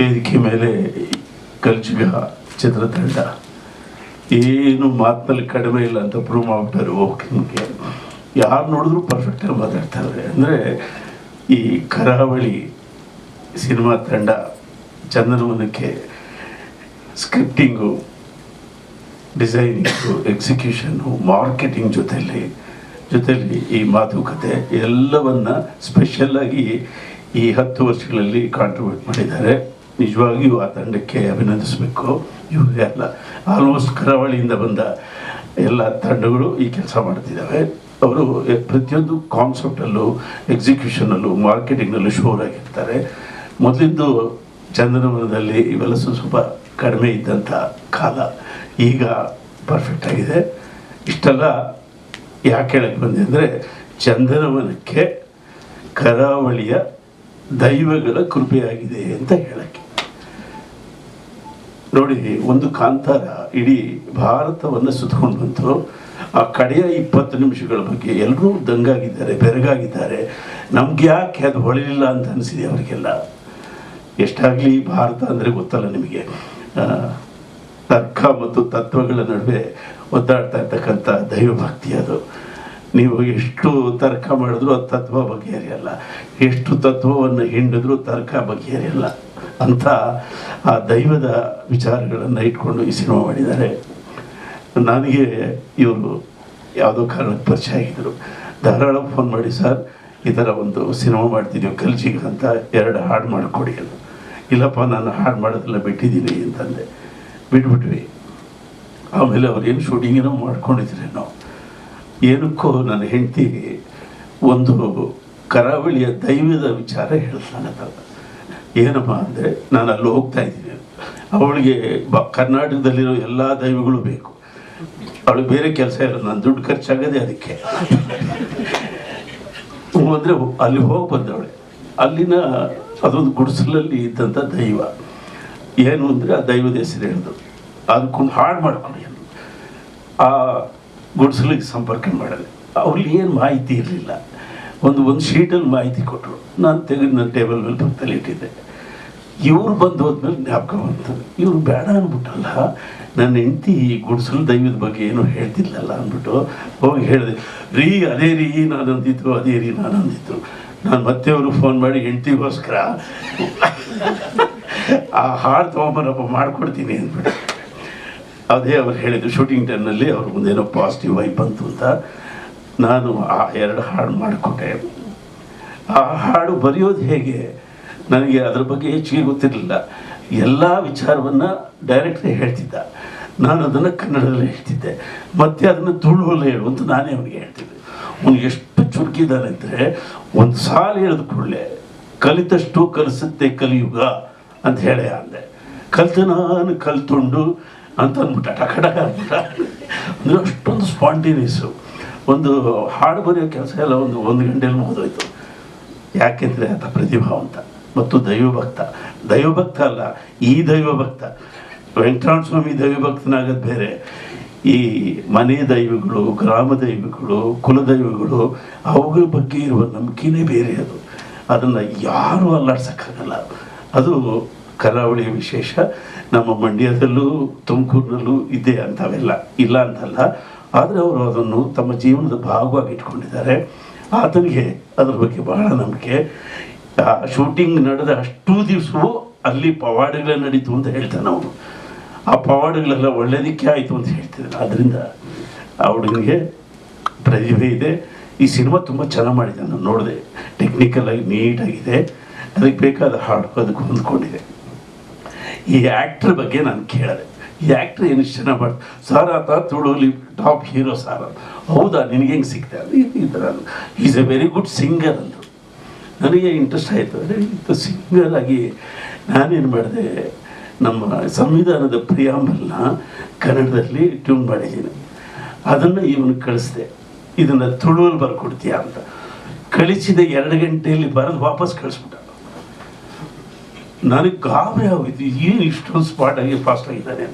ವೇದಿಕೆ ಮೇಲೆ ಕಲ್ಚಿಗ ಚಿತ್ರತಂಡ ಏನು ಮಾತಿನಲ್ಲಿ ಕಡಿಮೆ ಇಲ್ಲ ಅಂತ ಪ್ರೂವ್ ಮಾಡ್ತಾರೆ ಓಕೆ ಯಾರು ನೋಡಿದ್ರು ಪರ್ಫೆಕ್ಟಾಗಿ ಮಾತಾಡ್ತಾರೆ. ಅಂದರೆ ಈ ಕರಾವಳಿ ಸಿನಿಮಾ ತಂಡ ಚಂದನವನಕ್ಕೆ ಸ್ಕ್ರಿಪ್ಟಿಂಗು ಡಿಸೈನಿಂಗು ಎಕ್ಸಿಕ್ಯೂಷನ್ನು ಮಾರ್ಕೆಟಿಂಗ್ ಜೊತೆಯಲ್ಲಿ ಜೊತೆಯಲ್ಲಿ ಈ ಮಾತುಕತೆ ಎಲ್ಲವನ್ನು ಸ್ಪೆಷಲ್ಲಾಗಿ ಈ ಹತ್ತು ವರ್ಷಗಳಲ್ಲಿ ಕಾಂಟ್ರಿಬ್ಯೂಟ್ ಮಾಡಿದ್ದಾರೆ. ನಿಜವಾಗಿಯೂ ಆ ತಂಡಕ್ಕೆ ಅಭಿನಂದಿಸಬೇಕು. ಇವರೆಲ್ಲ ಆಲ್ಮೋಸ್ಟ್ ಕರಾವಳಿಯಿಂದ ಬಂದ ಎಲ್ಲ ತಂಡಗಳು ಈ ಕೆಲಸ ಮಾಡ್ತಿದ್ದಾವೆ. ಅವರು ಪ್ರತಿಯೊಂದು ಕಾನ್ಸೆಪ್ಟಲ್ಲೂ ಎಕ್ಸಿಕ್ಯೂಷನಲ್ಲೂ ಮಾರ್ಕೆಟಿಂಗ್ನಲ್ಲೂ ಶೋರ್ ಆಗಿರ್ತಾರೆ. ಮೊದಲಿಂದು ಚಂದನವನದಲ್ಲಿ ಇವೆಲ್ಲ ಸ್ವಲ್ಪ ಕಡಿಮೆ ಇದ್ದಂಥ ಕಾಲ ಈಗ ಪರ್ಫೆಕ್ಟ್ ಆಗಿದೆ. ಇಷ್ಟೆಲ್ಲ ಯಾಕೆ ಹೇಳಕ್ಕೆ ಬಂದೆ ಅಂದರೆ ಚಂದನವನಕ್ಕೆ ಕರಾವಳಿಯ ದೈವಗಳ ಕೃಪೆಯಾಗಿದೆ ಅಂತ ಹೇಳಕ್ಕೆ. ನೋಡಿ, ಒಂದು ಕಾಂತಾರ ಇಡೀ ಭಾರತವನ್ನು ಸುತ್ತಕೊಂಡು ಬಂತು. ಆ ಕಡೆಯ ಇಪ್ಪತ್ತು ನಿಮಿಷಗಳ ಬಗ್ಗೆ ಎಲ್ಲರೂ ದಂಗಾಗಿದ್ದಾರೆ, ಬೆರಗಾಗಿದ್ದಾರೆ. ನಮ್ಗೆ ಯಾಕೆ ಅದು ಹೊಳಿಲಿಲ್ಲ ಅಂತ ಅನಿಸಿದೆ ಅವರಿಗೆಲ್ಲ? ಎಷ್ಟಾಗಲಿ ಭಾರತ ಅಂದರೆ ಗೊತ್ತಲ್ಲ ನಿಮಗೆ. ತರ್ಕ ಮತ್ತು ತತ್ವಗಳ ನಡುವೆ ಒದ್ದಾಡ್ತಾ ಇರ್ತಕ್ಕಂಥ ದೈವಭಕ್ತಿ ಅದು. ನೀವು ಎಷ್ಟು ತರ್ಕ ಮಾಡಿದ್ರು ಅದು ತತ್ವ ಬಗೆಹರಿಯಲ್ಲ. ಎಷ್ಟು ತತ್ವವನ್ನು ಹಿಂಡಿದ್ರು ತರ್ಕ ಬಗೆಹರಿಯಲ್ಲ. ಅಂತ ಆ ದೈವದ ವಿಚಾರಗಳನ್ನು ಇಟ್ಕೊಂಡು ಈ ಸಿನಿಮಾ ಮಾಡಿದ್ದಾರೆ. ನನಗೆ ಇವರು ಯಾವುದೋ ಕಾರಣಕ್ಕೆ ಪರಿಚಯ ಆಗಿದ್ದರು. ಧಾರಾಳ ಫೋನ್ ಮಾಡಿ, ಸರ್, ಈ ಥರ ಒಂದು ಸಿನಿಮಾ ಮಾಡ್ತಿದ್ದೀವಿ ಕಲ್ಚಿಗೆ ಅಂತ ಎರಡು ಹಾಡು ಮಾಡಿಕೊಡಿ ಅಂತ. ಇಲ್ಲಪ್ಪ, ನಾನು ಹಾಡು ಮಾಡೋದೆಲ್ಲ ಬಿಟ್ಟಿದ್ದೀನಿ, ಅಂತಂದೆ. ಬಿಟ್ಬಿಟ್ವಿ. ಆಮೇಲೆ ಅವ್ರೇನು ಶೂಟಿಂಗೇನೋ ಮಾಡ್ಕೊಂಡಿದ್ರೇನೋ. ಏನಕ್ಕೋ ನನ್ನ ಹೆಂಡತಿ ಒಂದು ಕರಾವಳಿಯ ದೈವದ ವಿಚಾರ ಹೇಳ್ತಾನೆ ಏನಪ್ಪ ಅಂದರೆ ನಾನು ಅಲ್ಲಿ ಹೋಗ್ತಾ ಇದ್ದೀನಿ. ಅವಳಿಗೆ ಬ ಕರ್ನಾಟಕದಲ್ಲಿರೋ ಎಲ್ಲ ದೈವಗಳು ಬೇಕು. ಅವಳಿಗೆ ಬೇರೆ ಕೆಲಸ ಇಲ್ಲ, ನಾನು ದುಡ್ಡು ಖರ್ಚಾಗದೆ ಅದಕ್ಕೆ. ಅಂದರೆ ಅಲ್ಲಿ ಹೋಗಿ ಬಂದವಳೆ. ಅಲ್ಲಿನ ಅದೊಂದು ಗುಡಿಸಲಲ್ಲಿ ಇದ್ದಂಥ ದೈವ. ಏನು ಅಂದರೆ ಆ ದೈವದ ಹೆಸರು ಹೇಳಿದ್ರು ಅದಕ್ಕೊಂದು ಹಾಡು ಮಾಡ್ಕೊಂಡು ಆ ಗುಡಿಸಲಿಗೆ ಸಂಪರ್ಕ ಮಾಡಿದೆ ಅವ್ರಲ್ಲಿ ಏನು ಮಾಹಿತಿ ಇರಲಿಲ್ಲ. ಒಂದು ಒಂದು ಶೀಟಲ್ಲಿ ಮಾಹಿತಿ ಕೊಟ್ಟರು ನಾನು ತೆಗೆದು ನನ್ನ ಟೇಬಲ್ ಮೇಲೆ ಪಕ್ಕದಲ್ಲಿ ಇಟ್ಟಿದ್ದೆ. ಇವ್ರು ಬಂದು ಹೋದ್ಮೇಲೆ ಜ್ಞಾಪಕ ಬಂತು. ಇವ್ರು ಬೇಡ ಅಂದ್ಬಿಟ್ಟಲ್ಲ. ನನ್ನ ಹೆಂಡತಿ ಗುಡ್ಸಲು ದೈವದ ಬಗ್ಗೆ ಏನೂ ಹೇಳ್ತಿಲ್ಲಲ್ಲ ಅಂದ್ಬಿಟ್ಟು ಹೋಗಿ ಹೇಳಿದೆ, ರೀ, ಅದೇ ರೀ, ನಾನು ಅಂದಿದ್ದು ಅದೇ ರೀ, ನಾನು ಅಂದಿದ್ದು ನಾನು ಮತ್ತೆ ಅವರು ಫೋನ್ ಮಾಡಿ ಹೆಂಡತಿಗೋಸ್ಕರ ಆ ಹಾಡು ತೊಗೊಂಬರಪ್ಪ ಮಾಡ್ಕೊಡ್ತೀನಿ ಅಂದ್ಬಿಟ್ಟು. ಅದೇ ಅವ್ರು ಹೇಳಿದ್ರು ಶೂಟಿಂಗ್ ಟೈಮ್ನಲ್ಲಿ ಅವ್ರ ಮುಂದೇನೋ ಪಾಸಿಟಿವ್ ವೈಬ್ ಬಂತು ಅಂತ. ನಾನು ಆ ಎರಡು ಹಾಡು ಮಾಡಿಕೊಟ್ಟೆ. ಆ ಹಾಡು ಬರೆಯೋದು ಹೇಗೆ? ನನಗೆ ಅದ್ರ ಬಗ್ಗೆ ಹೆಚ್ಚಿಗೆ ಗೊತ್ತಿರಲಿಲ್ಲ. ಎಲ್ಲ ವಿಚಾರವನ್ನು ಡೈರೆಕ್ಟ್ರೇ ಹೇಳ್ತಿದ್ದ. ನಾನು ಅದನ್ನು ಕನ್ನಡದಲ್ಲಿ ಹೇಳ್ತಿದ್ದೆ. ಮತ್ತೆ ಅದನ್ನು ತುಳುವಲ್ಲಿ ಹೇಳು ಅಂತ ನಾನೇ ಅವನಿಗೆ ಹೇಳ್ತಿದ್ದೆ. ಅವನು ಎಷ್ಟು ಚುರುಕಿದ್ದಾನೆ ಅಂದರೆ ಒಂದು ಸಾಲು ಹೇಳಿದ ಕೂಡಲೇ, ಕಲಿತಷ್ಟು ಕಲಿಸುತ್ತೆ ಕಲಿಯುಗ ಅಂತ ಹೇಳೇ ಅಂದೆ. ಕಲ್ತು ನಾನು ಕಲ್ತುಂಡು ಅಂತ ಅಂದ್ಬಿಟ್ಟ ಟಕ ಟಕ ಅಂದ್ಬಿಟ್ಟ. ಅಂದರೆ ಅಷ್ಟೊಂದು ಸ್ಪಾಂಟೇನಿಯಸ್ಸು ಒಂದು ಹಾಡು ಬರೆಯೋ ಕೆಲಸ ಎಲ್ಲ ಒಂದು ಒಂದು ಗಂಟೆಯಲ್ಲಿ ಮುಗಿದೋಯ್ತು. ಯಾಕೆಂದರೆ ಆತ ಪ್ರತಿಭಾವಂತ ಮತ್ತು ದೈವಭಕ್ತ. ದೈವಭಕ್ತ ಅಲ್ಲ, ಈ ದೈವಭಕ್ತ. ವೆಂಕಟರಾಮ ಸ್ವಾಮಿ ದೈವಭಕ್ತನಾಗೋದು ಬೇರೆ. ಈ ಮನೆ ದೈವಗಳು, ಗ್ರಾಮ ದೈವಗಳು ಕುಲದೈವಗಳು ಅವುಗಳ ಬಗ್ಗೆ ಇರುವ ನಂಬಿಕೆನೇ ಬೇರೆ ಅದು. ಅದನ್ನು ಯಾರೂ ಅಲ್ಲಾಡ್ಸೋಕ್ಕಾಗಲ್ಲ. ಅದು ಕರಾವಳಿಯ ವಿಶೇಷ, ನಮ್ಮ ಮಂಡ್ಯದಲ್ಲೂ, ತುಮಕೂರಿನಲ್ಲೂ ಇದೆ ಅಂಥವೆಲ್ಲ ಇಲ್ಲ ಅಂತಲ್ಲ. ಆದರೆ ಅವರು ಅದನ್ನು ತಮ್ಮ ಜೀವನದ ಭಾಗವಾಗಿ ಇಟ್ಕೊಂಡಿದ್ದಾರೆ. ಆತನಿಗೆ ಅದ್ರ ಬಗ್ಗೆ ಬಹಳ ನಂಬಿಕೆ. ಶೂಟಿಂಗ್ ನಡೆದ ಅಷ್ಟು ದಿವಸವೂ ಅಲ್ಲಿ ಪವಾಡಗಳೇ ನಡೀತು ಅಂತ ಹೇಳ್ತಾನೆ ಅವನು. ಆ ಪವಾಡಗಳೆಲ್ಲ ಒಳ್ಳೇದಕ್ಕೆ ಆಯಿತು ಅಂತ ಹೇಳ್ತಿದ್ದಾನೆ. ಅದರಿಂದ ಆ ಹುಡುಗನಿಗೆ ಪ್ರತಿಭೆ ಇದೆ. ಈ ಸಿನಿಮಾ ತುಂಬ ಚೆನ್ನಾಗಿ ಮಾಡಿದೆ ನಾನು ನೋಡಿದೆ ಟೆಕ್ನಿಕಲಾಗಿ ನೀಟಾಗಿದೆ. ಅದಕ್ಕೆ ಬೇಕಾದ ಹಾಡು ಅದಕ್ಕೆ ಹೊಂದ್ಕೊಂಡಿದೆ ಈ ಆ್ಯಕ್ಟ್ರ್ ಬಗ್ಗೆ ನಾನು ಕೇಳಿದೆ. ಈ ಆ್ಯಕ್ಟ್ರ್ ಏನು ಚೆನ್ನಾಗಿ ಸರ್ ಆತ ತುಳುಲಿ ಟಾಪ್ ಹೀರೋ ಸರ್ ಅಂತ. ಹೌದಾ, ನಿನಗೆ ಹೆಂಗೆ ಸಿಗ್ತೆ ಈ ಥರ is a very good singer ಅಂದರು. ನನಗೆ ಇಂಟ್ರೆಸ್ಟ್ ಆಯಿತು. ಅಂದರೆ ಇಂಥ ಸಿಂಗರ್ ಆಗಿ ನಾನೇನು ಮಾಡಿದೆ, ನಮ್ಮ ಸಂವಿಧಾನದ ಪ್ರಿಯಾಂಬಲ್ನ ಕನ್ನಡದಲ್ಲಿ ಟ್ಯೂನ್ ಮಾಡಿದ್ದೀನಿ. ಅದನ್ನು ಇವನು ಕಳಿಸಿದೆ. ಇದನ್ನು ತುಳುವಲ್ಲಿ ಬರ್ಕೊಡ್ತೀಯಾ ಅಂತ. ಕಳಿಸಿದ ಎರಡು ಗಂಟೆಯಲ್ಲಿ ಬರೋದು ವಾಪಸ್ ಕಳಿಸ್ಬಿಟ್ಟ. ನನಗೆ ಗಾಬರಿ ಆಗೋಯ್ತು. ಏನು ಇಷ್ಟೊಂದು ಸ್ಪಾಟ್ ಆಗಿ ಫಾಸ್ಟ್ ಆಗಿದ್ದಾನೆ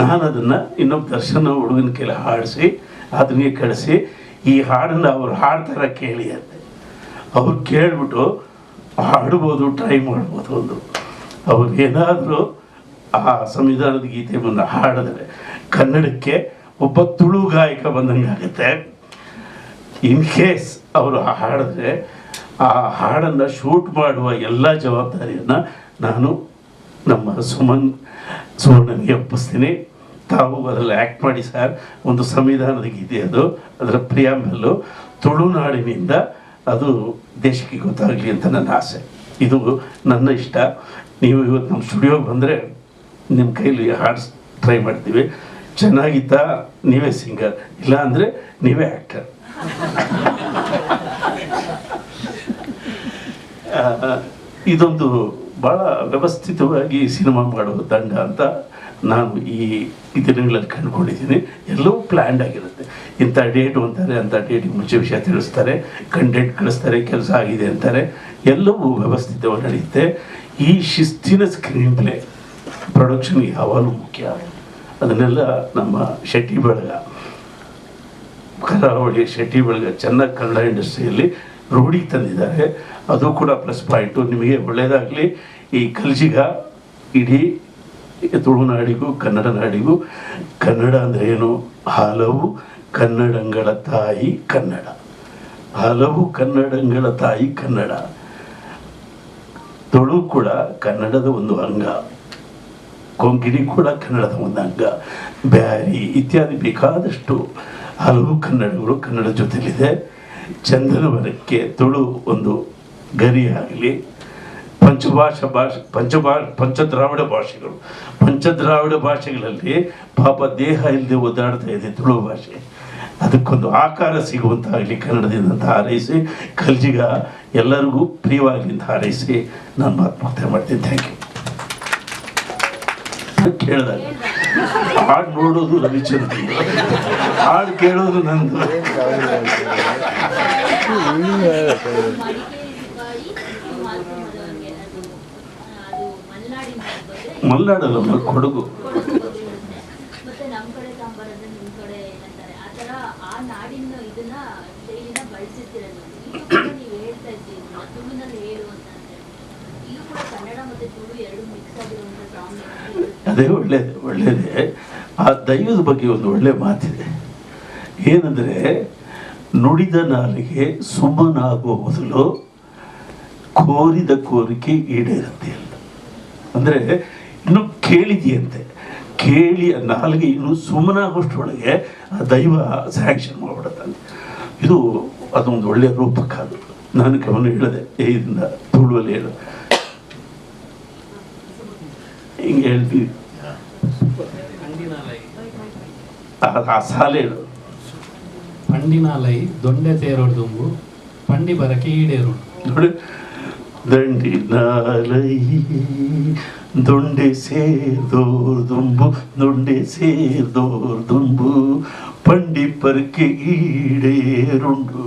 ನಾನು ಅದನ್ನು ಇನ್ನೊಬ್ಬ ದರ್ಶನ ಹುಡುಗನ ಕೈಲಿ ಹಾಡಿಸಿ ಅದನ್ನೇ ಕಳಿಸಿ, ಈ ಹಾಡನ್ನು ಅವ್ರು ಹಾಡ್ತಾರೆ ಕೇಳಿ ಅಂತೆ ಅವ್ರು ಕೇಳಿಬಿಟ್ಟು, ಹಾಡ್ಬೋದು ಟ್ರೈ ಮಾಡ್ಬೋದು ಒಂದು ಅವ್ರು ಏನಾದರೂ ಆ ಸಂವಿಧಾನದ ಗೀತೆ ಬಂದು ಹಾಡಿದ್ರೆ ಕನ್ನಡಕ್ಕೆ ಒಬ್ಬ ತುಳು ಗಾಯಕ ಬಂದಂಗೆ ಆಗುತ್ತೆ ಇನ್ ಕೇಸ್ ಅವರು ಹಾಡಿದ್ರೆ ಆ ಹಾಡನ್ನು ಶೂಟ್ ಮಾಡುವ ಎಲ್ಲ ಜವಾಬ್ದಾರಿಯನ್ನು ನಾನು ನಮ್ಮ ಸುಮನ್ ಸುವರ್ಣನಿಗೆ ಒಪ್ಪಿಸ್ತೀನಿ. ತಾವು ಅದರಲ್ಲಿ ಆ್ಯಕ್ಟ್ ಮಾಡಿ ಸರ್ ಒಂದು ಸಂವಿಧಾನದ ಗೀತೆ ಅದು. ಅದರ ಪ್ರಿಯಾಂಬಲ್ಲು ತುಳುನಾಡಿನಿಂದ ಅದು ದೇಶಕ್ಕೆ ಗೊತ್ತಾಗಲಿ ಅಂತ ನನ್ನ ಆಸೆ. ಇದು ನನ್ನ ಇಷ್ಟ. ನೀವು ಇವತ್ತು ನಮ್ಮ ಸ್ಟುಡಿಯೋಗೆ ಬಂದರೆ ನಿಮ್ಮ ಕೈಲಿ ಹಾಡ್ಸ್ ಟ್ರೈ ಮಾಡ್ತೀವಿ. ಚೆನ್ನಾಗಿತ್ತಾ? ನೀವೇ ಸಿಂಗರ್ ಇಲ್ಲ ಅಂದರೆ ನೀವೇ ಆ್ಯಕ್ಟರ್ ಇದೊಂದು ಭಾಳ ವ್ಯವಸ್ಥಿತವಾಗಿ ಸಿನಿಮಾ ಮಾಡುವ ತಂಡ ಅಂತ ನಾನು ಈ ಈ ದಿನಗಳಲ್ಲಿ ಕಂಡುಕೊಂಡಿದ್ದೀನಿ. ಎಲ್ಲವೂ ಪ್ಲ್ಯಾಂಡ್ ಆಗಿರುತ್ತೆ. ಇಂಥ ಡೇಟ್ ಅಂತಾರೆ ಅಂಥ ಡೇಟಿಗೆ ಮುಂಚೆ ವಿಷಯ ತಿಳಿಸ್ತಾರೆ ಕಂಟೆಂಟ್ ಕಳಿಸ್ತಾರೆ, ಕೆಲಸ ಆಗಿದೆ ಅಂತಾರೆ. ಎಲ್ಲವೂ ವ್ಯವಸ್ಥಿತವಾಗಿ ನಡೆಯುತ್ತೆ. ಈ ಶಿಸ್ತಿನ ಸ್ಕ್ರೀನ್ ಪ್ಲೇ ಪ್ರೊಡಕ್ಷನ್ ಯಾವಾಗಲೂ ಮುಖ್ಯ. ಅದನ್ನೆಲ್ಲ ನಮ್ಮ ಶೆಟ್ಟಿ ಬಳಗ ಕರಾವಳಿ ಶೆಟ್ಟಿ ಬಳಗ ಚೆನ್ನಾಗಿ ಕನ್ನಡ ಇಂಡಸ್ಟ್ರಿಯಲ್ಲಿ ರೂಢಿಗೆ ತಂದಿದ್ದಾರೆ ಅದು ಕೂಡ ಪ್ಲಸ್ ಪಾಯಿಂಟು ನಿಮಗೆ ಒಳ್ಳೆಯದಾಗಲಿ ಈ ಕಲ್ಜಿಗ ಇಡೀ ತುಳುನಾಡಿಗೂ ಕನ್ನಡ ನಾಡಿಗೂ, ಕನ್ನಡ ಅಂದರೆ ಏನು? ಹಲವು ಕನ್ನಡಗಳ ತಾಯಿ ಕನ್ನಡ. ಹಲವು ಕನ್ನಡಗಳ ತಾಯಿ ಕನ್ನಡ. ತುಳು ಕೂಡ ಕನ್ನಡದ ಒಂದು ಅಂಗ. ಕೊಂಕಿಣಿ ಕೂಡ ಕನ್ನಡದ ಒಂದು ಅಂಗ. ಬ್ಯಾರಿ ಇತ್ಯಾದಿ ಬೇಕಾದಷ್ಟು ಹಲವು ಕನ್ನಡಗಳು ಕನ್ನಡ ಜೊತೆಲಿದೆ. ಚಂದನವನಕ್ಕೆ ತುಳು ಒಂದು ಗರಿಯಾಗಲಿ ಪಂಚಭಾಷಾ ಭಾಷೆ, ಪಂಚಭಾ, ಪಂಚದ್ರಾವಿಡ ಭಾಷೆಗಳು. ಪಂಚದ್ರಾವಿಡ ಭಾಷೆಗಳಲ್ಲಿ ಪಾಪ ದೇಹ ಇಲ್ಲದೆ ಒದ್ದಾಡ್ತಾ ಇದೆ ತುಳು ಭಾಷೆ. ಅದಕ್ಕೊಂದು ಆಕಾರ ಸಿಗುವಂತಾಗಲಿ ಕನ್ನಡದಿಂದ ಹಾರೈಸಿ, ಕಲ್ಜಿಗ ಎಲ್ಲರಿಗೂ ಪ್ರಿಯವಾಗಲಿ ಅಂತ ಹಾರೈಸಿ ನಾನು ಆತ್ಮಹತ್ಯೆ ಮಾಡ್ತೀನಿ. ಥ್ಯಾಂಕ್ ಯು ಕೇಳಿದಾಗ, ಹಾಡು ನೋಡೋದು ರವಿಚಂದ್ರ ಹಾಡು ಕೇಳೋದು ನಂದು. ಮಲ್ನಾಡಲ್ಲ ಕೊಡಗು. ಅದೇ ಒಳ್ಳೇದು ಒಳ್ಳೇದೇ. ಆ ದೈವದ ಬಗ್ಗೆ ಒಂದು ಒಳ್ಳೆ ಮಾತಿದೆ. ಏನಂದರೆ ನುಡಿದ ನಾಲಿಗೆ ಸುಮ್ಮನಾಗುವ ಮೊದಲು ಕೋರಿದ ಕೋರಿಕೆ ಈಡೇರುತ್ತೆ ಅಲ್ಲ ಅಂದರೆ ಇನ್ನು ಕೇಳಿದೆಯಂತೆ. ಕೇಳಿ ನಾಲಿಗೆ ಇನ್ನು ಸುಮ್ಮನಾಗೋಷ್ಟರೊಳಗೆ ಆ ದೈವ ಸ್ಯಾಂಕ್ಷನ್ ಮಾಡಿಬಿಡುತ್ತಾನೆ. ಇದು ಅದೊಂದು ಒಳ್ಳೆಯ ರೂಪಕ ಅದು. ನಾನು ಗಮನ ಹೇಳಿದೆ ಇದನ್ನ ತುಳುವಲ್ಲಿ ಹೇಳ. ಹಿಂಗೆ ಹೇಳ್ತೀವಿ. ಆ ಸಾಲೆ ಹೇಳು. ಪಂಡಿನಾಲೈ ದೊಂಡೆ ತೇರೊಡ್ದುಂಬು ಪಂಡಿ ಬರಕೆ ಈಡೇರು ನೋಡಿ ದಂಡಿನಾಲೈ ದೊಂಡೆ ಸೇರ್ದೋರ್ದುಂಬು ದೊಂಡೆ ಸೇರ್ದೋರ್ದುಂಬು ಪಂಡಿ ಪರಕೆ ಈಡೇರುಂಡು.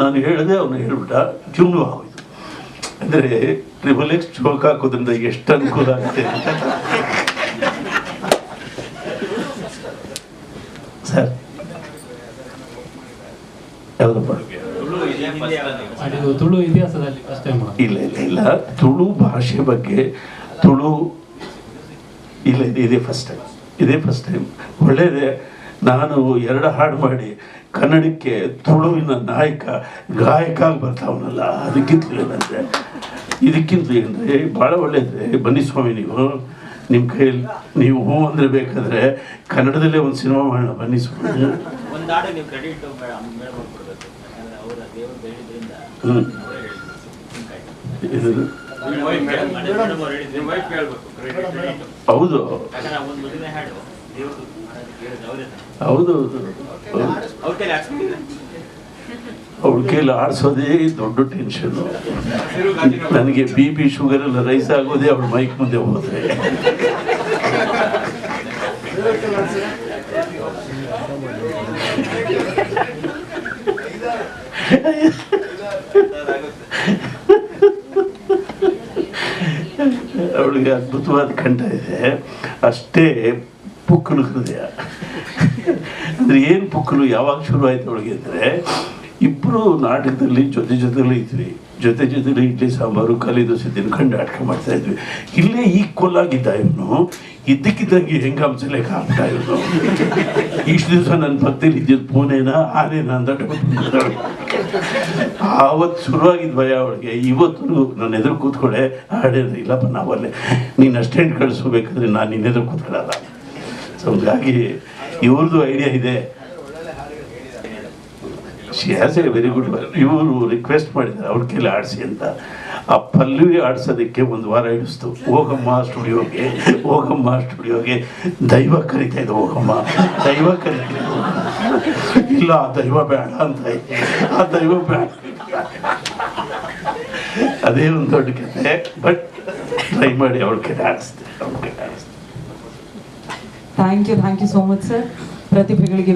ನಾನು ಹೇಳಿದೆ, ಅವನು ಹೇಳ್ಬಿಟ್ಟ ಟ್ಯೂನು ಆಗೋಯ್ತು ಅಂದರೆ ಟ್ರಿಬಲ್ ಎಕ್ಸ್ ಚೋಕ್ ಹಾಕೋದ್ರಿಂದ ಎಷ್ಟು ಅನುಕೂಲ ಆಗುತ್ತೆ ಸರ್ ಯಾವುದಪ್ಪ ತುಳು ಇತಿಹಾಸದಲ್ಲಿ ಫಸ್ಟ್ ಟೈಮ್ ಇಲ್ಲ ಇಲ್ಲ ಇಲ್ಲ. ತುಳು ಭಾಷೆ ಬಗ್ಗೆ ತುಳು ಇಲ್ಲ ಇದು ಇದೇ ಫಸ್ಟ್ ಟೈಮ್ ಇದೇ ಫಸ್ಟ್ ಟೈಮ್ ಒಳ್ಳೆಯದೇ ನಾನು ಎರಡು ಹಾಡು ಮಾಡಿ ಕನ್ನಡಕ್ಕೆ ತುಳುವಿನ ನಾಯಕ ಗಾಯಕ ಆಗಿ ಬರ್ತಾವನಲ್ಲ ಅದಕ್ಕಿಂತ ಏನಂದರೆ ಇದಕ್ಕಿಂತ ಏನಂದರೆ ಭಾಳ ಒಳ್ಳೆಯದ್ರೆ ಬನ್ನಿ ಸ್ವಾಮಿ ನೀವು ನಿಮ್ಮ ಕೈಯಲ್ಲಿ ನೀವು ಹ್ಞೂ ಅಂದರೆ ಬೇಕಾದರೆ ಕನ್ನಡದಲ್ಲೇ ಒಂದು ಸಿನಿಮಾ ಮಾಡೋಣ ಬನ್ನಿ ಸ್ವಾಮಿ. ಹೌದು. ಹೌದು ಅವ್ರ ಕೈಲಿ ಆಡಿಸೋದೇ ದೊಡ್ಡ ಟೆನ್ಷನ್ ನನಗೆ ಬಿ ಪಿ ಶುಗರ್ ಎಲ್ಲ ರೈಸ್ ಆಗೋದೇ ಅವಳು ಮೈಕ್ ಮುಂದೆ ಹೋದ್ರೆ. ಅವಳಿಗೆ ಅದ್ಭುತವಾದ ಕಂಠ ಇದೆ. ಅಷ್ಟೇ ಪುಕ್ಕಲು ಹೃದಯ. ಅಂದ್ರೆ ಏನು ಪುಕ್ಕಲು ಯಾವಾಗ ಶುರು ಆಯ್ತು ಅವಳಿಗೆ ಅಂದರೆ ಇಬ್ಬರು ನಾಟಕದಲ್ಲಿ ಜೊತೆ ಜೊತೆಲಿ ಇದ್ವಿ. ಜೊತೆ ಜೊತೆಲಿ ಇಡ್ಲಿ ಸಾಂಬಾರು, ಕಲಿ ದೋಸೆ ತಿನ್ಕೊಂಡು ನಾಟಕ ಮಾಡ್ತಾ ಇದ್ವಿ. ಇಲ್ಲೇ ಈಕ್ವಲ್ ಆಗಿದ್ದ ಇವನು, ಇದ್ದಕ್ಕಿದ್ದಂಗೆ ಹೆಂಗ ಹಂಸಲೇಖ ಆಗ್ತಾ ಇವನು. ಇಷ್ಟು ದಿವಸ ನನ್ನ ಭಕ್ತಿಲಿ ಇದ್ದಿದ್ದು ಪೂನೇನಾ ಆನೇನ ಅಂತ ಆವತ್ತು ಶುರುವಾಗಿದ್ದ ಭಯ ಅವಳಿಗೆ. ಇವತ್ತು ನನ್ನ ಎದುರು ಕೂತ್ಕೊಳ್ಳೆ. ಹಾಡೇನು ಇಲ್ಲಪ್ಪ, ನಾವಲ್ಲೇ. ನೀನು ಅಷ್ಟೇಂಟ್ ಕಳಿಸ್ಬೇಕಾದ್ರೆ ನಾನು ನಿನ್ನೆದುರು ಕೂತ್ಕೊಳ್ಳಲ್ಲ. ಸೊ ಹಾಗಾಗಿ ಇವ್ರದ್ದು ಐಡಿಯಾ ಇದೆ. She has a very good ಇವರು ರಿಕ್ವೆಸ್ಟ್ ಮಾಡಿದ್ದಾರೆ, ಅವ್ರ ಕೈಲಿ ಆಡಿಸಿ ಅಂತ. ಆ ಪಲ್ಲವಿ ಆಡಿಸೋದಕ್ಕೆ ಒಂದು ವಾರ ಹಿಡಿಸ್ತು. ಹೋಗಮ್ಮ ಸ್ಟುಡಿಯೋಗೆ ಹೋಗಮ್ಮ ಸ್ಟುಡಿಯೋಗೆ. ದೈವ ಕರಿತಾ ಇದೆ ಹೋಗಮ್ಮ. ದೈವ ಕರಿತಾ. ಇಲ್ಲ, ಆ ದೈವ ಬೇಡ ಅಂತ. ಆ ದೈವ ಬೇಡ. ಅದೇ ಒಂದು ದೊಡ್ಡ ಕತೆ ಬಟ್ ಟ್ರೈ ಮಾಡಿ ಅವ್ರ ಕೈಲಿ ಆಡಿಸ್ತೆ ಅವ್ರ ಕೈಲಿ ಆಡಿಸ್ತೆ thank you thank you so much sir ಪ್ರತಿಭೆಗಳಿಗೆ